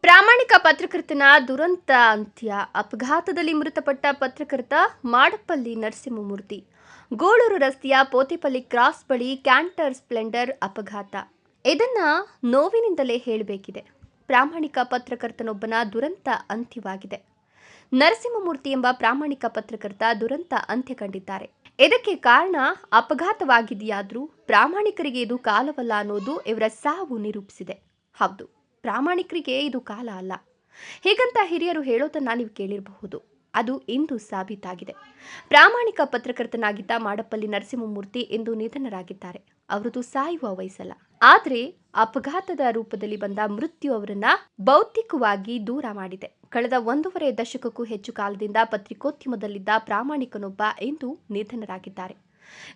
ಪ್ರಾಮಾಣಿಕ ಪತ್ರಕರ್ತನ ದುರಂತ ಅಂತ್ಯ, ಅಪಘಾತದಲ್ಲಿ ಮೃತಪಟ್ಟ ಪತ್ರಕರ್ತ ಮಾಡಪಲ್ಲಿ ನರಸಿಂಹಮೂರ್ತಿ. ಗೋಳೂರು ರಸ್ತೆಯ ಪೋತಿಪಲ್ಲಿ ಕ್ರಾಸ್ ಬಳಿ ಕ್ಯಾಂಟರ್ ಸ್ಪ್ಲೆಂಡರ್ ಅಪಘಾತ. ಇದನ್ನ ನೋವಿನಿಂದಲೇ ಹೇಳಬೇಕಿದೆ. ಪ್ರಾಮಾಣಿಕ ಪತ್ರಕರ್ತನೊಬ್ಬನ ದುರಂತ ಅಂತ್ಯವಾಗಿದೆ. ನರಸಿಂಹಮೂರ್ತಿ ಎಂಬ ಪ್ರಾಮಾಣಿಕ ಪತ್ರಕರ್ತ ದುರಂತ ಅಂತ್ಯ ಕಂಡಿದ್ದಾರೆ ಇದಕ್ಕೆ ಕಾರಣ ಅಪಘಾತವಾಗಿದೆಯಾದರೂ ಪ್ರಾಮಾಣಿಕರಿಗೆ ಇದು ಕಾಲವಲ್ಲ ಅನ್ನೋದು ಇವರ ಸಾವು ನಿರೂಪಿಸಿದೆ. ಹೌದು, ಪ್ರಾಮಾಣಿಕರಿಗೆ ಇದು ಕಾಲ ಅಲ್ಲ. ಹೀಗಂತ ಹಿರಿಯರು ಹೇಳೋದನ್ನ ನೀವು ಕೇಳಿರಬಹುದು. ಅದು ಇಂದು ಸಾಬೀತಾಗಿದೆ. ಪ್ರಾಮಾಣಿಕ ಪತ್ರಕರ್ತನಾಗಿದ್ದ ಮಾಡಪ್ಪಲ್ಲಿ ನರಸಿಂಹಮೂರ್ತಿ ಇಂದು ನಿಧನರಾಗಿದ್ದಾರೆ. ಅವರದು ಸಾಯುವ ವಯಸ್ಸಲ್ಲ. ಆದರೆ ಅಪಘಾತದ ರೂಪದಲ್ಲಿ ಬಂದ ಮೃತ್ಯು ಅವರನ್ನ ಭೌತಿಕವಾಗಿ ದೂರ ಮಾಡಿದೆ. ಕಳೆದ ಒಂದೂವರೆ ದಶಕಕ್ಕೂ ಹೆಚ್ಚು ಕಾಲದಿಂದ ಪತ್ರಿಕೋದ್ಯಮದಲ್ಲಿದ್ದ ಪ್ರಾಮಾಣಿಕನೊಬ್ಬ ಇಂದು ನಿಧನರಾಗಿದ್ದಾರೆ.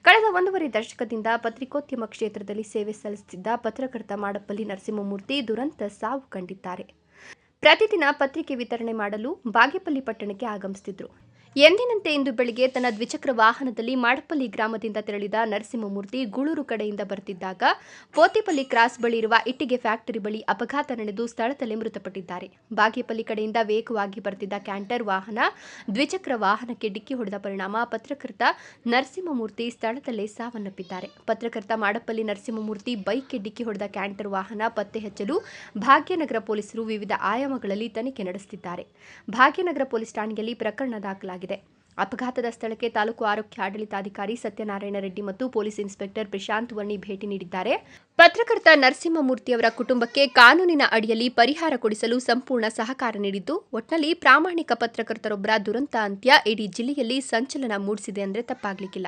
ಕಳೆದ ಒಂದೂವರೆ ದಶಕದಿಂದ ಪತ್ರಿಕೋದ್ಯಮ ಕ್ಷೇತ್ರದಲ್ಲಿ ಸೇವೆ ಸಲ್ಲಿಸುತ್ತಿದ್ದ ಪತ್ರಕರ್ತ ಮಾಡಪ್ಪಲ್ಲಿ ನರಸಿಂಹಮೂರ್ತಿ ದುರಂತ ಸಾವು ಕಂಡಿದ್ದಾರೆ. ಪ್ರತಿದಿನ ಪತ್ರಿಕೆ ವಿತರಣೆ ಮಾಡಲು ಬಾಗೇಪಲ್ಲಿ ಪಟ್ಟಣಕ್ಕೆ ಆಗಮಿಸುತ್ತಿದ್ದರು ಎಂದಿನಂತೆ ಇಂದು ಬೆಳಿಗ್ಗೆ ತನ್ನ ದ್ವಿಚಕ್ರ ವಾಹನದಲ್ಲಿ ಮಾಡಪಲ್ಲಿ ಗ್ರಾಮದಿಂದ ತೆರಳಿದ ನರಸಿಂಹಮೂರ್ತಿ ಗೂಳೂರು ಕಡೆಯಿಂದ ಬರುತ್ತಿದ್ದಾಗ ಪೋತಿಪಲ್ಲಿ ಕ್ರಾಸ್ ಬಳಿ ಇರುವ ಇಟ್ಟಿಗೆ ಫ್ಯಾಕ್ಟರಿ ಬಳಿ ಅಪಘಾತ ನಡೆದು ಸ್ಥಳದಲ್ಲೇ ಮೃತಪಟ್ಟಿದ್ದಾರೆ. ಬಾಗೇಪಲ್ಲಿ ಕಡೆಯಿಂದ ವೇಗವಾಗಿ ಬರುತ್ತಿದ್ದ ಕ್ಯಾಂಟರ್ ವಾಹನ ದ್ವಿಚಕ್ರ ವಾಹನಕ್ಕೆ ಡಿಕ್ಕಿ ಹೊಡೆದ ಪರಿಣಾಮ ಪತ್ರಕರ್ತ ನರಸಿಂಹಮೂರ್ತಿ ಸ್ಥಳದಲ್ಲೇ ಸಾವನ್ನಪ್ಪಿದ್ದಾರೆ. ಪತ್ರಕರ್ತ ಮಾಡಪಲ್ಲಿ ನರಸಿಂಹಮೂರ್ತಿ ಬೈಕ್ಗೆ ಡಿಕ್ಕಿ ಹೊಡೆದ ಕ್ಯಾಂಟರ್ ವಾಹನ ಪತ್ತೆ ಹಚ್ಚಲು ಭಾಗ್ಯನಗರ ಪೊಲೀಸರು ವಿವಿಧ ಆಯಾಮಗಳಲ್ಲಿ ತನಿಖೆ ನಡೆಸುತ್ತಿದ್ದಾರೆ. ಭಾಗ್ಯನಗರ ಪೊಲೀಸ್ ಠಾಣೆಯಲ್ಲಿ ಪ್ರಕರಣ ಅಪಘಾತದ ಸ್ಥಳಕ್ಕೆ ತಾಲೂಕು ಆರೋಗ್ಯ ಆಡಳಿತಾಧಿಕಾರಿ ಸತ್ಯನಾರಾಯಣ ರೆಡ್ಡಿ ಮತ್ತು ಪೊಲೀಸ್ ಇನ್ಸ್ಪೆಕ್ಟರ್ ಪ್ರಶಾಂತ್ ವರ್ಣಿ ಭೇಟಿ ನೀಡಿದ್ದಾರೆ. ಪತ್ರಕರ್ತ ನರಸಿಂಹಮೂರ್ತಿಯವರ ಕುಟುಂಬಕ್ಕೆ ಕಾನೂನಿನ ಅಡಿಯಲ್ಲಿ ಪರಿಹಾರ ಕೊಡಿಸಲು ಸಂಪೂರ್ಣ ಸಹಕಾರ ನೀಡಿದ್ದು, ಒಟ್ನಲ್ಲಿ ಪ್ರಾಮಾಣಿಕ ಪತ್ರಕರ್ತರೊಬ್ಬರ ದುರಂತ ಅಂತ್ಯ ಇಡೀ ಜಿಲ್ಲೆಯಲ್ಲಿ ಸಂಚಲನ ಮೂಡಿಸಿದೆ ಅಂದರೆ ತಪ್ಪಾಗ್ಲಿಕ್ಕಿಲ್ಲ.